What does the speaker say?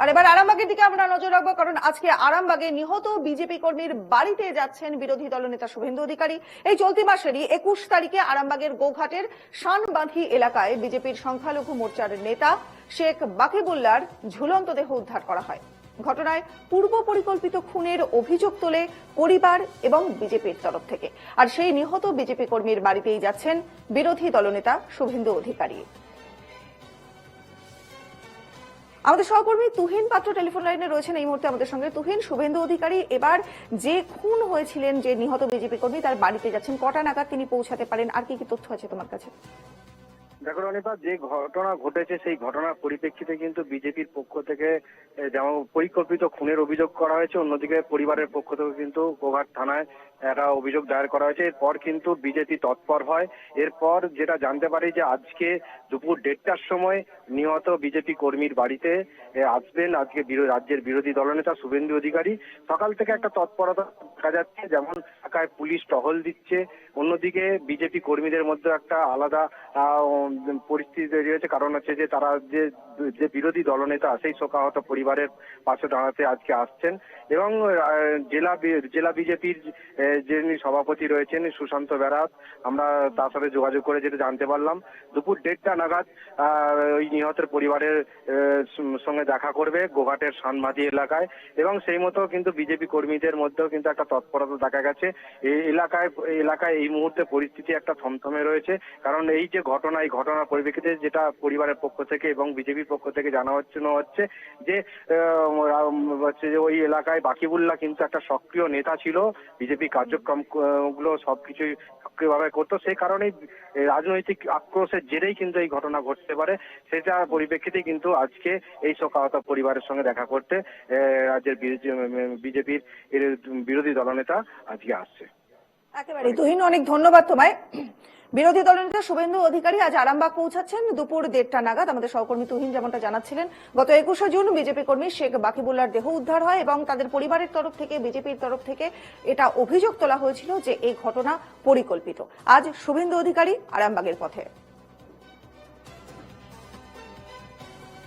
আর এবার আরামবাগের দিকে আমরা নজর রাখব, কারণ আজকে আরামবাগে নিহত বিজেপি কর্মীর বাড়িতে যাচ্ছেন বিরোধী দলনেতা শুভেন্দু অধিকারী। এই চলতি মাসেরই একুশ তারিখে আরামবাগের গোঘাটের শানবাঁধি এলাকায় বিজেপির সংখ্যালঘু মোর্চার নেতা শেখ বাকিবুল্লার ঝুলন্ত দেহ উদ্ধার করা হয়। ঘটনায় পূর্ব পরিকল্পিত খুনের অভিযোগ তোলে পরিবার এবং বিজেপির তরফ থেকে। আর সেই নিহত বিজেপি কর্মীর বাড়িতেই যাচ্ছেন বিরোধী দলনেতা শুভেন্দু অধিকারী। আমাদের সহকর্মী তুহিন পাত্র টেলিফোন লাইনে রয়েছেন এই মুহূর্তে আমাদের সঙ্গে। তুহিন, শুভেন্দু অধিকারী, এবার যে খুন হয়েছিলেন যে নিহত বিজেপি কর্মী, তার বাড়িতে যাচ্ছেন, কটা নাগাদ তিনি পৌঁছাতে পারেন, আর কি কি তথ্য আছে তোমার কাছে? দেখো রনিতা যে ঘটনা ঘটেছে সেই ঘটনার পরিপ্রেক্ষিতে কিন্তু বিজেপির পক্ষ থেকে যেমন পরিকল্পিত খুনের অভিযোগ করা হয়েছে, অন্যদিকে পরিবারের পক্ষ থেকে কিন্তু গোঘাট থানায় একটা অভিযোগ দায়ের করা হয়েছে। এরপর কিন্তু বিজেপি তৎপর হয়। এরপর যেটা জানতে পারি যে আজকে দুপুর দেড়টার সময় নিহত বিজেপি কর্মীর বাড়িতে আসবেন আজকে রাজ্যের বিরোধী দলনেতা শুভেন্দু অধিকারী। সকাল থেকে একটা তৎপরতা দেখা যাচ্ছে, যেমন এলাকায় পুলিশ টহল দিচ্ছে। অন্যদিকে বিজেপি কর্মীদের মধ্যে একটা আলাদা পরিস্থিতি তৈরি হয়েছে। কারণ হচ্ছে যে তারা যে যে বিরোধী দলনেতা, সেই শোকাহত পরিবারের পাশে দাঁড়াতে আজকে আসছেন। এবং জেলা জেলা বিজেপির যিনি সভাপতি রয়েছেন, সুশান্ত বেরাত, আমরা তার সাথে যোগাযোগ করে যেটা জানতে পারলাম। দুপুর দেড়টা নাগাদ ওই নিহতের পরিবারের সঙ্গে- সঙ্গে দেখা করবে গোঘাটের সানমাদি এলাকায়। এবং সেই মতো কিন্তু বিজেপি কর্মীদের মধ্যেও কিন্তু একটা তৎপরতা দেখা গেছে। এই এলাকায় এলাকায় এই মুহূর্তে পরিস্থিতি একটা থমথমে রয়েছে। কারণ এই যে ঘটনা, এই ঘটনার পরিপ্রেক্ষিতে যেটা পরিবারের পক্ষ থেকে এবং বিজেপির পক্ষ থেকে জানা হচ্ছে হচ্ছে যে হচ্ছে যে ওই এলাকায় বাকিবুল্লাহ কিন্তু একটা সক্রিয় নেতা ছিল। বিজেপি কার্যক্রমগুলো সবকিছুই সক্রিয়ভাবে করতো। সেই কারণেই রাজনৈতিক আক্রোশের জেরেই কিন্তু এই ঘটনা ঘটতে পারে। সেটা পরিপ্রেক্ষিতে কিন্তু আজকে এই শোকাহত পরিবারের সঙ্গে দেখা করতে রাজ্যের বিজেপির বিরোধী দলনেতা আজকে আসছে। একেবারে তুহিন, অনেক ধন্যবাদ তোমায়। বিরোধী দলনেতা শুভেন্দু অধিকারী আজ আরামবাগ পৌঁছাচ্ছেন। দুপুর দেড়টা নাগাদ আমাদের সহকর্মী তুহিন যেমনটা জানাচ্ছিলেন, গত একুশে জুন বিজেপি কর্মী শেখ বাকিবুল্লার দেহ উদ্ধার হয় এবং তাদের পরিবারের তরফ থেকে, বিজেপির তরফ থেকে এটা অভিযোগ তোলা হয়েছিল যে এই ঘটনা পরিকল্পিত। আজ শুভেন্দু অধিকারী আরামবাগের পথে।